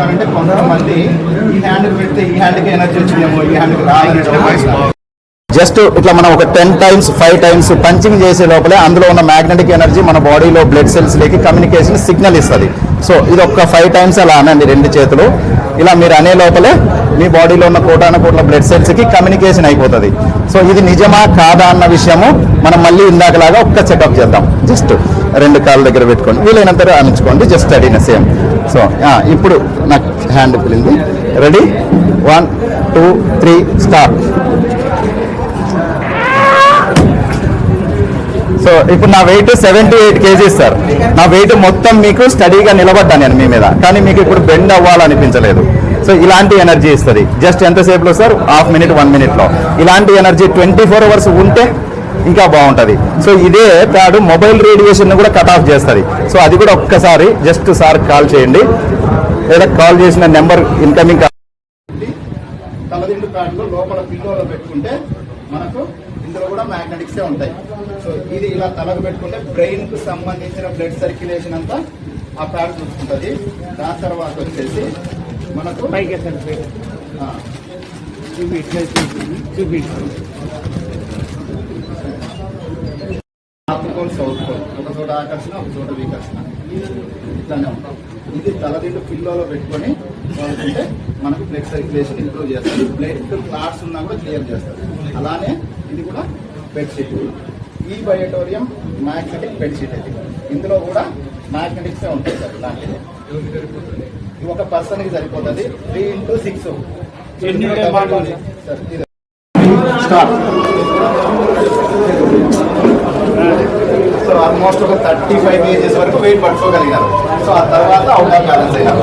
ఉన్నారంటే కొంతమంది ఈ హ్యాండ్కి పెడితే ఈ హ్యాండ్కి ఎనర్జీ వచ్చిందేమో ఈ హ్యాండ్కి రాదని జస్ట్ ఇట్లా మనం ఒక ten times five times punching చేసే లోపలే అందులో ఉన్న మ్యాగ్నెటిక్ ఎనర్జీ మన బాడీలో బ్లడ్ సెల్స్ లేకి కమ్యూనికేషన్ సిగ్నల్ ఇస్తుంది. సో ఇది ఒక ఫైవ్ టైమ్స్ అలా అనండి రెండు చేతులు. ఇలా మీరు అనే లోపలే మీ బాడీలో ఉన్న కోటాన కోట్ల బ్లడ్ సెల్స్కి కమ్యూనికేషన్ అయిపోతుంది. సో ఇది నిజమా కాదా అన్న విషయము మనం మళ్ళీ ఇందాకలాగా ఒక్క చెకప్ చేద్దాం. జస్ట్ రెండు కాళ్ళ దగ్గర పెట్టుకోండి. వీలైనంత అనించుకోండి జస్ట్ అడిగిన సేమ్. సో ఇప్పుడు నాకు hand పిలింది. Ready one two three start so ఇప్పుడు నా weight seventy eight kgs sir నా వెయిట్ మొత్తం మీకు స్టడీగా నిలబడ్డాను నేను మీ మీద. కానీ మీకు ఇప్పుడు బెండ్ అవ్వాలనిపించలేదు. సో ఇలాంటి ఎనర్జీ ఇస్తుంది. జస్ట్ ఎంతసేపులో సార్ హాఫ్ మినిట్ వన్ మినిట్లో ఇలాంటి ఎనర్జీ ట్వంటీ ఫోర్ అవర్స్ ఉంటే ఇంకా బాగుంటుంది. సో ఇదే ప్యాడ్ మొబైల్ రేడియేషన్ కూడా కట్ ఆఫ్ చేస్తుంది. సో అది కూడా ఒక్కసారి జస్ట్ సార్ కాల్ చేయండి. లేదా కాల్ చేసిన నెంబర్ ఇన్కమింగ్ తలదిండు ప్యాడ్లో లోపల పిల్లోలో పెట్టుకుంటే మనకు ఇందులో కూడా మ్యాగ్నెటిక్స్ ఉంటాయి. సో ఇది ఇలా తలకు పెట్టుకుంటే బ్రెయిన్కు సంబంధించిన బ్లడ్ సర్క్యులేషన్ అంతా ఆ ప్యాడ్ చూసుకుంటుంది. దాని తర్వాత వచ్చేసి మనకు ఆ, నార్త్ చోట ఆకర్షణ ఒక చోట వికర్షణ. ఇట్లానే ఉంటాం. ఇది తలదిండు పిల్లలో పెట్టుకొని వాడుకుంటే మనకు బ్లడ్ సర్క్యులేషన్ ఇంప్రూవ్ చేస్తుంది బ్లడ్ క్లాట్స్ ఉన్నా కూడా క్లియర్ చేస్తుంది అలానే ఇది కూడా బెడ్షీట్ ఈ బయోటోరియం మ్యాగ్నెటిక్ బెడ్షీట్ ఇది ఇందులో కూడా మ్యాగ్నెటిక్స్ ఉంటాయి సార్ ఇలాంటిది ఇది ఒక పర్సన్కి సరిపోతుంది. Three into six. Start so almost ఒక థర్టీ ఫైవ్ కేజెస్ వరకు వెయిట్ పట్టుకోగలిగారు. సో ఆ తర్వాత అవుట్ ఆఫ్ బ్యాలెన్స్ అయినారు